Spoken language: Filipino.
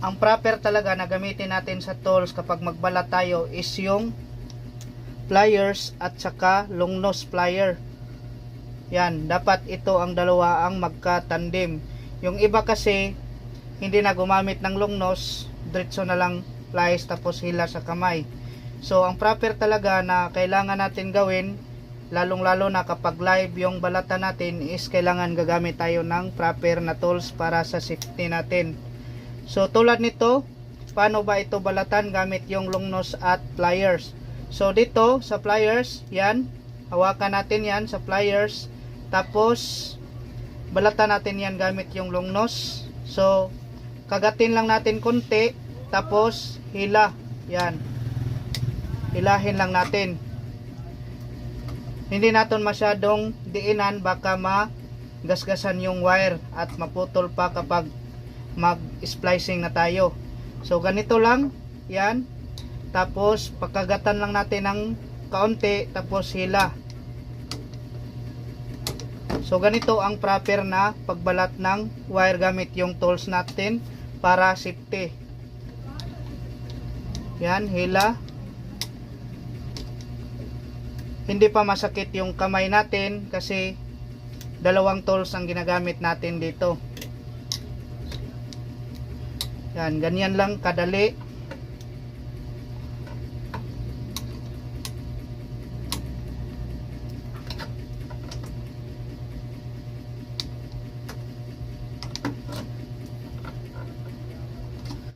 ang proper talaga na gamitin natin sa tools kapag magbalat tayo is yung pliers at saka long nose plier. Yan, dapat ito ang dalawa ang magka-tandem. Yung iba kasi hindi na gumamit ng long nose, diretso na lang pliers tapos hila sa kamay. So, ang proper talaga na kailangan natin gawin, lalong-lalo na kapag live yung balatan natin is kailangan gagamit tayo ng proper na tools para sa safety natin. So, tulad nito, paano ba ito balatan gamit yung long nose at pliers? So, dito sa pliers, yan, hawakan natin yan sa pliers, tapos balatan natin yan gamit yung long nose. So, kagatin lang natin konti, tapos hila, yan. Hilahin lang natin. Hindi natin masyadong diinan baka magasgasan yung wire at maputol pa kapag mag-splicing na tayo. So ganito lang, yan. Tapos pagkagatan lang natin ng kaunti tapos hila. So ganito ang proper na pagbalat ng wire gamit yung tools natin para safety. Yan, hila. Hindi pa masakit yung kamay natin kasi dalawang tools ang ginagamit natin dito. Yan, ganyan lang kadali.